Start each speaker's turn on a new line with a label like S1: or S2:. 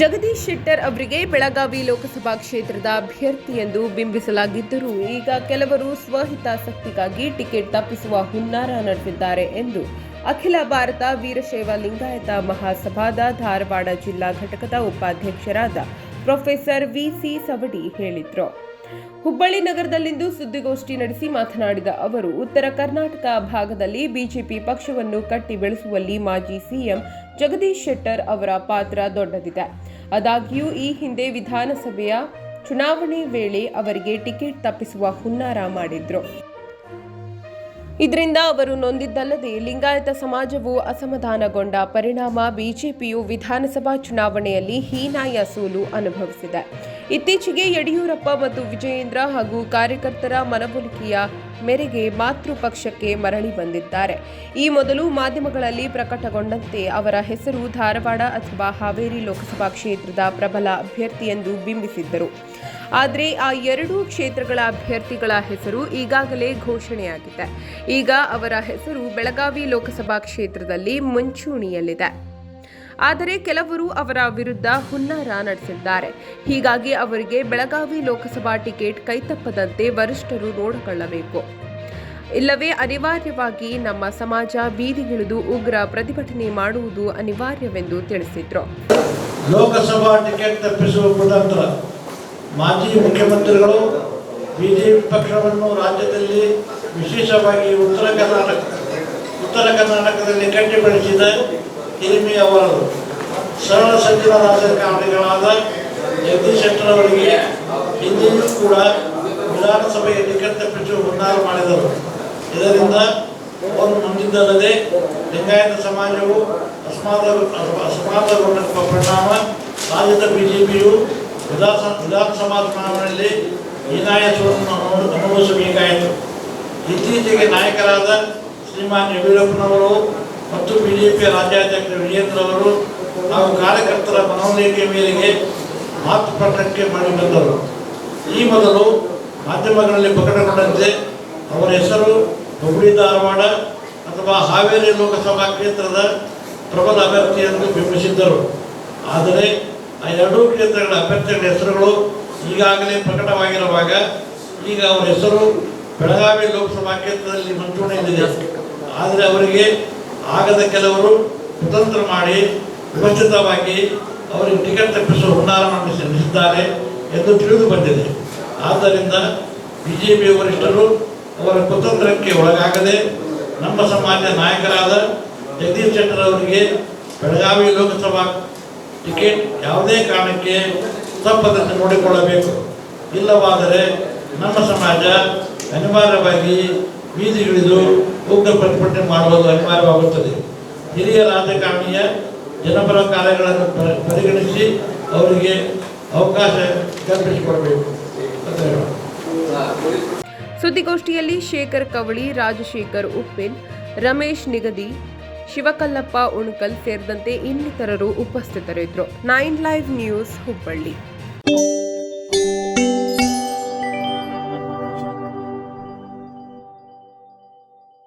S1: ಜಗದೀಶ್ ಶೆಟ್ಟರ್ ಅವರಿಗೆ ಬೆಳಗಾವಿ ಲೋಕಸಭಾ ಕ್ಷೇತ್ರದ ಅಭ್ಯರ್ಥಿ ಎಂದು ಬಿಂಬಿಸಲಾಗಿದ್ದರೂ. ಈಗ ಕೆಲವರು ಸ್ವಹಿತಾಸಕ್ತಿಗಾಗಿ ಟಿಕೆಟ್ ತಪ್ಪಿಸುವ ಹುನ್ನಾರ ನಡೆಸಿದ್ದಾರೆ ಎಂದು ಅಖಿಲ ಭಾರತ ವೀರಶೈವ ಲಿಂಗಾಯತ ಮಹಾಸಭಾದ ಧಾರವಾಡ ಜಿಲ್ಲಾ ಘಟಕದ ಉಪಾಧ್ಯಕ್ಷರಾದ ಪ್ರೊಫೆಸರ್ ವಿಸಿ ಸವಡಿ ಹೇಳಿದರು. ಹುಬ್ಬಳ್ಳಿ ನಗರದಲ್ಲಿಂದು ಸುದ್ದಿಗೋಷ್ಠಿ ನಡೆಸಿ ಮಾತನಾಡಿದ ಅವರು, ಉತ್ತರ ಕರ್ನಾಟಕ ಭಾಗದಲ್ಲಿ ಬಿಜೆಪಿ ಪಕ್ಷವನ್ನು ಕಟ್ಟಿ ಬೆಳೆಸುವಲ್ಲಿ ಮಾಜಿ ಸಿಎಂ ಜಗದೀಶ್ ಶೆಟ್ಟರ್ ಅವರ ಪಾತ್ರ ದೊಡ್ಡದಿದೆ. ಆದಾಗ್ಯೂ, ಈ ಹಿಂದೆ ವಿಧಾನಸಭೆಯ ಚುನಾವಣೆ ವೇಳೆ ಅವರಿಗೆ ಟಿಕೆಟ್ ತಪ್ಪಿಸುವ ಹುನ್ನಾರ ಮಾಡಿದ್ರು. ಇದರಿಂದ ಅವರು ನೊಂದಿದ್ದಲ್ಲದೆ ಲಿಂಗಾಯತ ಸಮಾಜವು ಅಸಮಾಧಾನಗೊಂಡ ಪರಿಣಾಮ ಬಿಜೆಪಿಯು ವಿಧಾನಸಭಾ ಚುನಾವಣೆಯಲ್ಲಿ ಹೀನಾಯ ಸೋಲು ಅನುಭವಿಸಿದೆ. ಇತ್ತೀಚೆಗೆ ಯಡಿಯೂರಪ್ಪ ಮತ್ತು ವಿಜಯೇಂದ್ರ ಹಾಗೂ ಕಾರ್ಯಕರ್ತರ ಮನವೊಲಿಕೆಯ ಮೇರೆಗೆ ಮಾತೃ ಪಕ್ಷಕ್ಕೆ ಮರಳಿ ಬಂದಿದ್ದಾರೆ. ಈ ಮೊದಲು ಮಾಧ್ಯಮಗಳಲ್ಲಿ ಪ್ರಕಟಗೊಂಡಂತೆ ಅವರ ಹೆಸರು ಧಾರವಾಡ ಅಥವಾ ಹಾವೇರಿ ಲೋಕಸಭಾ ಕ್ಷೇತ್ರದ ಪ್ರಬಲ ಅಭ್ಯರ್ಥಿ ಎಂದು ಬಿಂಬಿಸಿದ್ದರು. ಆದರೆ ಆ ಎರಡೂ ಕ್ಷೇತ್ರಗಳ ಅಭ್ಯರ್ಥಿಗಳ ಹೆಸರು ಈಗಾಗಲೇ ಘೋಷಣೆಯಾಗಿದೆ. ಈಗ ಅವರ ಹೆಸರು ಬೆಳಗಾವಿ ಲೋಕಸಭಾ ಕ್ಷೇತ್ರದಲ್ಲಿ ಮುಂಚೂಣಿಯಲ್ಲಿದೆ. ಆದರೆ ಕೆಲವರು ಅವರ ವಿರುದ್ಧ ಹುನ್ನಾರ ನಡೆಸಿದ್ದಾರೆ. ಹೀಗಾಗಿ ಅವರಿಗೆ ಬೆಳಗಾವಿ ಲೋಕಸಭಾ ಟಿಕೆಟ್ ಕೈತಪ್ಪದಂತೆ ವರಿಷ್ಠರು ನೋಡಿಕೊಳ್ಳಬೇಕು. ಇಲ್ಲವೇ ಅನಿವಾರ್ಯವಾಗಿ ನಮ್ಮ ಸಮಾಜ ಬೀದಿಗಿಳಿದು ಉಗ್ರ ಪ್ರತಿಭಟನೆ ಮಾಡುವುದು ಅನಿವಾರ್ಯವೆಂದು ತಿಳಿಸಿದ್ರು.
S2: ಲೋಕಸಭಾ ಟಿಕೆಟ್ ತಪ್ಪಿಸುವ ಮುಖಾಂತರ ಮಾಜಿ ಮುಖ್ಯಮಂತ್ರಿಗಳು ಬಿಜೆಪಿ ಪಕ್ಷವನ್ನು ರಾಜ್ಯದಲ್ಲಿ ವಿಶೇಷವಾಗಿ ಉತ್ತರ ಕರ್ನಾಟಕ, ಉತ್ತರ ಕರ್ನಾಟಕದಲ್ಲಿ ಕಟ್ಟಿ ಬೆಳೆಸಿದ ಹಿರಿಮೆ ಅವರು ಸರಳ ಸಜ್ಜನ ರಾಜಕಾರಣಿಗಳಾದ ಜಗದೀಶ್ ಶೆಟ್ಟರ್ ಅವರಿಗೆ ಹಿಂದೆಯೂ ಕೂಡ ವಿಧಾನಸಭೆಯ ಟಿಕೆಟ್ ತಪ್ಪಿಸುವ ಹುನ್ನಾರ ಮಾಡಿದರು. ಇದರಿಂದ ಅವರು ಮುಂದಿದ್ದಲ್ಲದೆ ಲಿಂಗಾಯತ ಸಮಾಜವು ಅಸಮಾಧ ಅಸಮಾಧಾನಗೊಂಡಿರುವ ಪರಿಣಾಮ ರಾಜ್ಯದ ಬಿಜೆಪಿಯು ವಿಧಾನ ವಿಧಾನಸಭಾ ಚುನಾವಣೆಯಲ್ಲಿ ಹೀನಾಯತವನ್ನು ಅನುಭವಿಸಬೇಕಾಯಿತು. ಇತ್ತೀಚೆಗೆ ನಾಯಕರಾದ ಶ್ರೀಮಾನ್ ಯಡಿಯೂರಪ್ಪನವರು ಮತ್ತು ಬಿಜೆಪಿಯ ರಾಜ್ಯಾಧ್ಯಕ್ಷ ವಿಜೇಂದ್ರವರು ನಾವು ಕಾರ್ಯಕರ್ತರ ಮನವೊಲಿಕೆ ಮೇರೆಗೆ ಮಾತುಕಟ್ಟಕ್ಕೆ ಮಾಡಿ ಬಂದರು. ಈ ಮೊದಲು ಮಾಧ್ಯಮಗಳಲ್ಲಿ ಪ್ರಕಟಗೊಂಡಂತೆ ಅವರ ಹೆಸರು ಹುಬ್ಬಳ್ಳಿ ಧಾರವಾಡ ಅಥವಾ ಹಾವೇರಿ ಲೋಕಸಭಾ ಕ್ಷೇತ್ರದ ಪ್ರಬಲ ಅಭ್ಯರ್ಥಿ ಎಂದು ಬಿಂಬಿಸಿದ್ದರು ಆದರೆ ಆ ಎರಡೂ ಕ್ಷೇತ್ರಗಳ ಅಭ್ಯರ್ಥಿಗಳ ಹೆಸರುಗಳು ಈಗಾಗಲೇ ಪ್ರಕಟವಾಗಿರುವಾಗ ಈಗ ಅವರ ಹೆಸರು ಬೆಳಗಾವಿ ಲೋಕಸಭಾ ಕ್ಷೇತ್ರದಲ್ಲಿ ಮುಂಚೂಣಿಯಲ್ಲಿದೆ ಆದರೆ ಅವರಿಗೆ ಆಗದ ಕೆಲವರು ಕುತಂತ್ರ ಮಾಡಿ ವ್ಯವಸ್ಥಿತವಾಗಿ ಅವರಿಗೆ ಟಿಕೆಟ್ ತಪ್ಪಿಸುವ ಹುನ್ನಾರ ಸಲ್ಲಿಸಿದ್ದಾರೆ ಎಂದು ತಿಳಿದು ಬಂದಿದೆ. ಆದ್ದರಿಂದ ಬಿ ಜೆ ಪಿ ವರಿಷ್ಠರು ಅವರ ಕುತಂತ್ರಕ್ಕೆ ಒಳಗಾಗದೆ ನಮ್ಮ ಸಮಾಜ ನಾಯಕರಾದ ಜಗದೀಶ್ ಶೆಟ್ಟರ್ ಅವರಿಗೆ ಬೆಳಗಾವಿ ಲೋಕಸಭಾ ಟಿಕೆಟ್ ಯಾವುದೇ ಕಾರಣಕ್ಕೆ ತಪ್ಪದಂತೆ ನೋಡಿಕೊಳ್ಳಬೇಕು. ಇಲ್ಲವಾದರೆ ನಮ್ಮ ಸಮಾಜ ಅನಿವಾರ್ಯವಾಗಿ ಬೀದಿಗಿಳಿದು ಉಗ್ರ ಪ್ರತಿಭಟನೆ ಮಾಡುವುದು ಅನಿವಾರ್ಯವಾಗುತ್ತದೆ. ಹಿರಿಯ ರಾಜಕಾರಣಿಯ ಜನಪರ ಕಾರ್ಯಗಳನ್ನು ಪರಿಗಣಿಸಿ ಅವರಿಗೆ ಅವಕಾಶ ಕಲ್ಪಿಸಿಕೊಡಬೇಕು.
S1: ಸುದ್ದಿಗೋಷ್ಠಿಯಲ್ಲಿ ಶೇಖರ್ ಕವಳಿ, ರಾಜಶೇಖರ್ ಉಪ್ಪಿನ್, ರಮೇಶ್ ನಿಗದಿ, ಶಿವಕಲ್ಲಪ್ಪ ಉಣಕಲ್ ಸೇರಿದಂತೆ ಇನ್ನಿತರರು ಉಪಸ್ಥಿತರಿದ್ದರು. Nine live news Hubballi.